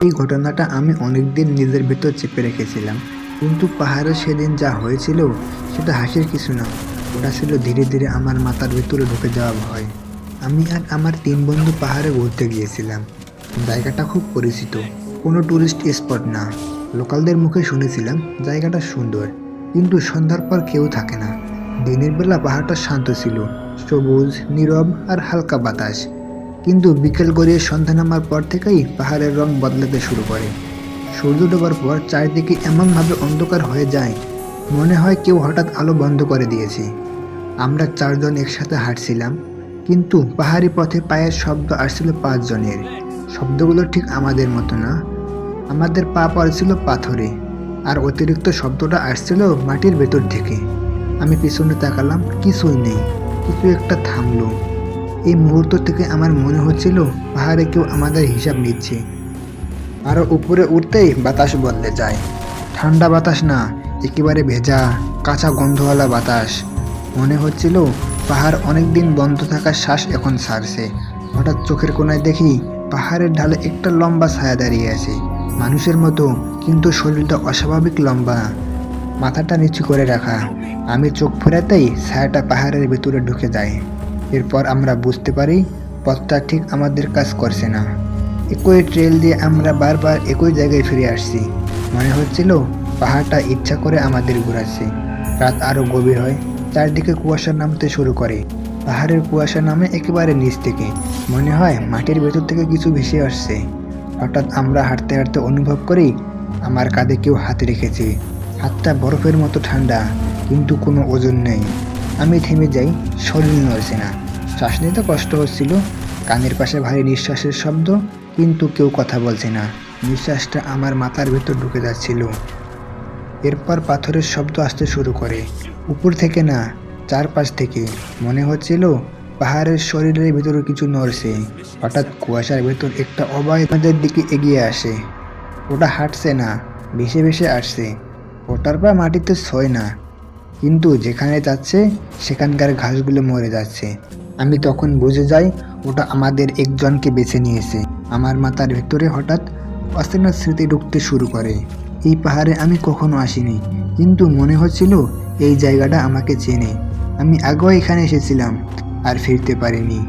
এই ঘটনাটা আমি অনেকদিন নিজের ভেতর চেপে রেখেছিলাম। কিন্তু পাহাড়ে সেদিন যা হয়েছিল, সেটা হাসির কিছু না। ওটা ছিল ধীরে ধীরে আমার মাথার ভেতরে ঢুকে যাওয়া ভয়। আমি আর আমার তিন বন্ধু পাহাড়ে ঘুরতে গিয়েছিলাম। জায়গাটা খুব পরিচিত। কোনো টুরিস্ট স্পট না। লোকালদের মুখে শুনেছিলাম, জায়গাটা সুন্দর। কিন্তু সন্ধ্যার পর কেউ থাকে না। দিনের বেলা পাহাড়টা শান্ত ছিল। সবুজ, নীরব আর হালকা বাতাস। কিন্তু বিকেল গড়িয়ে সন্ধ্যা নামার পর থেকেই পাহাড়ের রং বদলাতে শুরু করে। সূর্য ডোবার পর চারিদিকে এমনভাবে অন্ধকার হয়ে যায়, মনে হয় কেউ হঠাৎ আলো বন্ধ করে দিয়েছে। আমরা চারজন একসাথে হাঁটছিলাম, কিন্তু পাহাড়ি পথে পায়ের শব্দ আসছিল পাঁচজনের। শব্দগুলো ঠিক আমাদের মতো না। আমাদের পা পড়েছিল পাথরে, আর অতিরিক্ত শব্দটা আসছিল মাটির ভেতর থেকে। আমি পিছনে তাকালাম, কিছুই নেই, কিছু একটা থামলো। এই মুহূর্ত থেকে আমার মনে হচ্ছিল পাহাড়ে কেউ আমাদের হিসাব নিচ্ছে। আরও উপরে উঠতেই বাতাস বদলে যায়। ঠান্ডা বাতাস না, একেবারে ভেজা, কাঁচা গন্ধওয়ালা বাতাস। মনে হচ্ছিল পাহাড় অনেক দিন বন্ধ থাকার শ্বাস এখন সারছে হঠাৎ চোখের কোনায় দেখি পাহাড়ের ঢালে একটা লম্বা ছায়া দাঁড়িয়ে আছে। মানুষের মতো, কিন্তু শরীরটা অস্বাভাবিক লম্বা। মাথাটা নিচু করে রাখা। আমি চোখ ফেরাতেই ছায়াটা পাহাড়ের ভেতরে ঢুকে যায়। এরপর আমরা বুঝতে পারি, পথটা ঠিক আমাদের কাজ করছে না। একই ট্রেল দিয়ে আমরা বারবার একই জায়গায় ফিরে আসছি। মনে হচ্ছিল পাহাড়টা ইচ্ছা করে আমাদের ঘোরাচ্ছে। রাত আরও গভীর হয়, চারদিকে কুয়াশা নামতে শুরু করে। পাহাড়ের কুয়াশা নামে একেবারে নিচ থেকে। মনে হয় মাটির ভেতর থেকে কিছু ভেসে আসছে। হঠাৎ আমরা হাঁটতে হাঁটতে অনুভব করি, আমার কাঁধে কেউ হাত রেখেছে। হাতটা বরফের মতো ঠান্ডা, কিন্তু কোনো ওজন নেই। আমি থেমে যাই শরীর নড়ছে না। শ্বাস নিতে কষ্ট হচ্ছিল, কানের পাশে ভারী নিঃশ্বাসের শব্দ, কিন্তু কেউ কথা বলছে না। নিঃশ্বাসটা আমার মাথার ভেতর ঢুকে যাচ্ছিল। এরপর পাথরের শব্দ আসতে শুরু করে। উপর থেকে না, চারপাশ থেকে। মনে হচ্ছিল পাহাড়ের শরীরের ভিতরে কিছু নড়ছে। হঠাৎ কুয়াশার ভেতর একটা অবায় আমাদের দিকে এগিয়ে আসে। ওটা হাঁটছে না, ভেসে ভেসে আসছে। ওটার পা মাটিতে ছয় না। কিন্তু যেখানে যাচ্ছে, সেখানকার ঘাসগুলো মরে যাচ্ছে। আমি তখন বুঝে যাই, ওটা আমাদের একজনকে বেছে নিয়েছে। আমার মাথার ভেতরে হঠাৎ অচেনা স্মৃতি ঢুকতে শুরু করে। এই পাহাড়ে আমি কখনো আসিনি, কিন্তু মনে হচ্ছিল এই জায়গাটা আমাকে চেনে। আমি আগেও এখানে এসেছিলাম, আর ফিরতে পারিনি।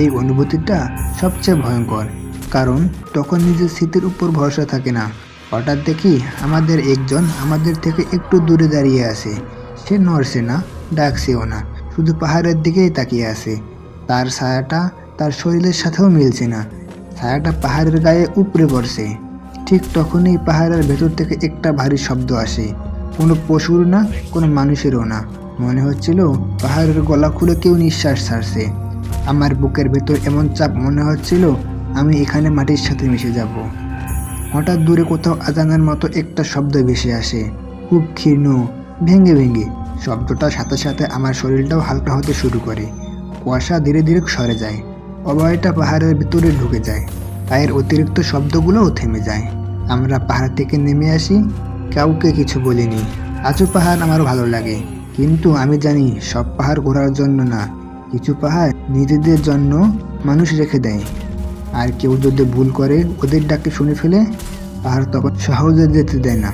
এই অনুভূতিটা সবচেয়ে ভয়ঙ্কর, কারণ তখন নিজের স্মৃতির উপর ভরসা থাকে না। হঠাৎ দেখি আমাদের একজন আমাদের থেকে একটু দূরে দাঁড়িয়ে আছে। সে নড়ছে না, ডাকছেও না, শুধু পাহাড়ের দিকেই তাকিয়ে আছে। তার ছায়াটা তার শরীরের সাথেও মিলছে না। ছায়াটা পাহাড়ের গায়ে উপরে পড়ছে। ঠিক তখনই পাহাড়ের ভেতর থেকে একটা ভারী শব্দ আসে। কোনো পশুর না, কোনো মানুষেরও না। মনে হচ্ছিল পাহাড়ের গলা খুলে কেউ নিঃশ্বাস ছাড়ছে। আমার বুকের ভেতর এমন চাপ মনে হচ্ছিল, আমি এখানে মাটির সাথে মিশে যাব। হঠাৎ দূরে কোথাও আজানার মতো একটা শব্দ ভেসে আসে। খুব ক্ষীর্ণ ভেঙে ভেঙে। শব্দটার সাথে সাথে আমার শরীরটাও হালকা হতে শুরু করে। কুয়াশা ধীরে ধীরে সরে যায়। অবয়টা পাহাড়ের ভিতরে ঢুকে যায়। পায়ের অতিরিক্ত শব্দগুলোও থেমে যায়। আমরা পাহাড় থেকে নেমে আসি। কাউকে কিছু বলিনি। আজও পাহাড় আমারও ভালো লাগে। কিন্তু আমি জানি সব পাহাড় ঘোরার জন্য না। কিছু পাহাড় নিজেদের জন্য মানুষ রেখে দেয়। আর কেউ যদি ভুল করে ওদের ডাকে শুনে ফেলে, পাহাড় তখন সহজে যেতে দেয় না।